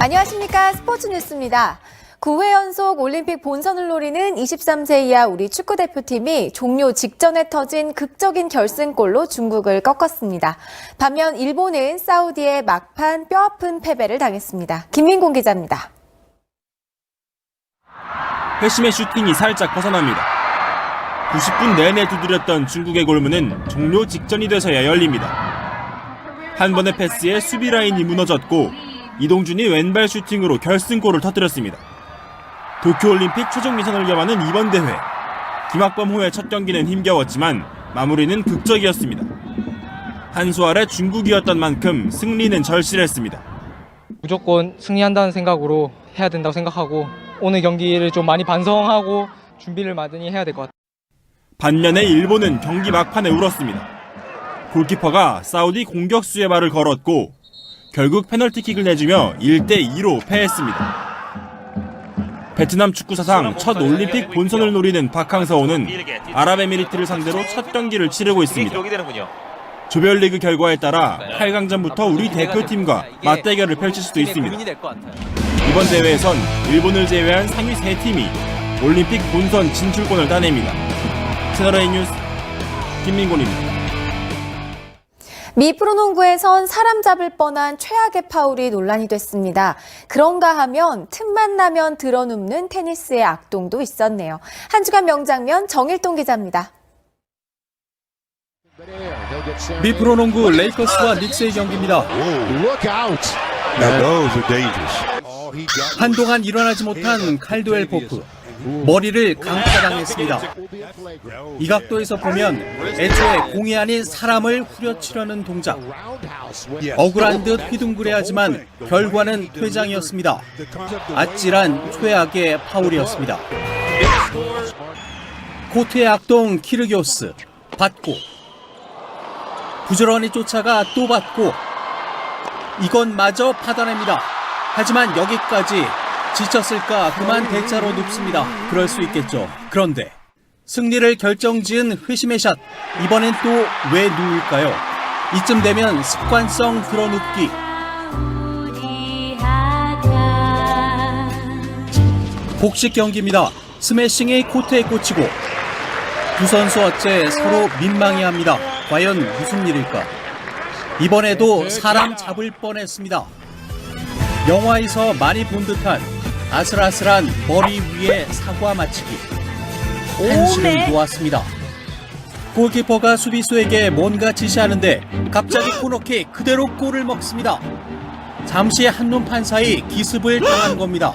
안녕하십니까. 스포츠 뉴스입니다. 9회 연속 올림픽 본선을 노리는 23세 이하 우리 축구대표팀이 종료 직전에 터진 극적인 결승골로 중국을 꺾었습니다. 반면 일본은 사우디의 막판 뼈아픈 패배를 당했습니다. 김민공 기자입니다. 회심의 슈팅이 살짝 벗어납니다. 90분 내내 두드렸던 중국의 골문은 종료 직전이 돼서야 열립니다. 한 번의 패스에 수비 라인이 무너졌고 이동준이 왼발 슈팅으로 결승골을 터뜨렸습니다. 도쿄올림픽 최종 예선을 겸하는 이번 대회. 김학범 후의 첫 경기는 힘겨웠지만 마무리는 극적이었습니다. 한 수 아래 중국이었던 만큼 승리는 절실했습니다. 무조건 승리한다는 생각으로 해야 된다고 생각하고 오늘 경기를 좀 많이 반성하고 준비를 많이 해야 될 것 같아요. 반면에 일본은 경기 막판에 울었습니다. 골키퍼가 사우디 공격수의 발을 걸었고 결국 페널티킥을 내주며 1대2로 패했습니다. 베트남 축구 사상 첫 올림픽 본선을 노리는 박항서호는 아랍에미리트를 상대로 첫 경기를 치르고 있습니다. 조별리그 결과에 따라 8강전부터 우리 대표팀과 맞대결을 펼칠 수도 있습니다. 이번 대회에선 일본을 제외한 상위 3팀이 올림픽 본선 진출권을 따냅니다. 채널A 뉴스 김민곤입니다. 미 프로농구에선 사람 잡을 뻔한 최악의 파울이 논란이 됐습니다. 그런가 하면 틈만 나면 드러눕는 테니스의 악동도 있었네요. 한 주간 명장면 정일동 기자입니다. 미 프로농구 레이커스와 닉스의 경기입니다. 한동안 일어나지 못한 칼드웰 포프. 머리를 강타당했습니다. 이 각도에서 보면 애초에 공이 아닌 사람을 후려치려는 동작. 억울한 듯 휘둥그레하지만 결과는 퇴장이었습니다. 아찔한 최악의 파울이었습니다. 코트의 악동 키르기오스 받고 부지런히 쫓아가 또 받고 이건 마저 받아냅니다. 하지만 여기까지 지쳤을까 그만 대자로 눕습니다. 그럴 수 있겠죠. 그런데 승리를 결정지은 회심의 샷 이번엔 또 왜 누울까요? 이쯤 되면 습관성 들어눕기 복식 경기입니다. 스매싱이 코트에 꽂히고 두 선수 어째 서로 민망해합니다. 과연 무슨 일일까? 이번에도 사람 잡을 뻔했습니다. 영화에서 많이 본 듯한 아슬아슬한 머리 위에 사과 맞히기. 한시를 놓았습니다. 골키퍼가 수비수에게 뭔가 지시하는데 갑자기 코너킥 그대로 골을 먹습니다. 잠시 한눈 판 사이 기습을 당한 겁니다.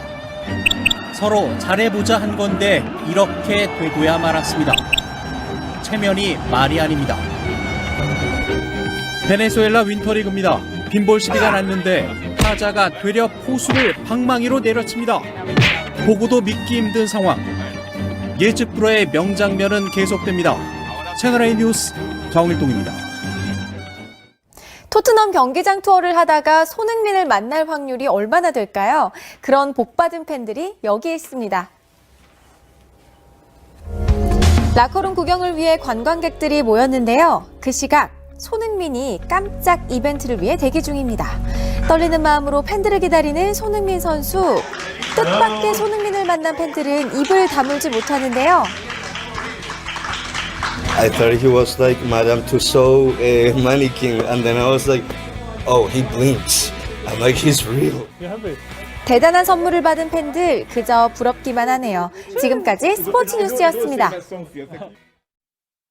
서로 잘해보자 한 건데 이렇게 되고야 말았습니다. 체면이 말이 아닙니다. 베네수엘라 윈터리그입니다. 빈볼 시비가 났는데 타자가 되려 포수를 방망이로 내려칩니다. 보고도 믿기 힘든 상황. 예측 프로의 명장면은 계속됩니다. 채널A 뉴스 정일동입니다. 토트넘 경기장 투어를 하다가 손흥민을 만날 확률이 얼마나 될까요? 그런 복받은 팬들이 여기에 있습니다. 라커룸 구경을 위해 관광객들이 모였는데요. 그 시각 손흥민이 깜짝 이벤트를 위해 대기 중입니다. 떨리는 마음으로 팬들을 기다리는 손흥민 선수. 뜻밖의 손흥민을 만난 팬들은 입을 다물지 못하는데요. I thought he was like Madame Tussauds uh, mannequin, and then I was like, oh, he blinks. I'm like, he's real. 대단한 선물을 받은 팬들 그저 부럽기만 하네요. 지금까지 스포츠 뉴스였습니다.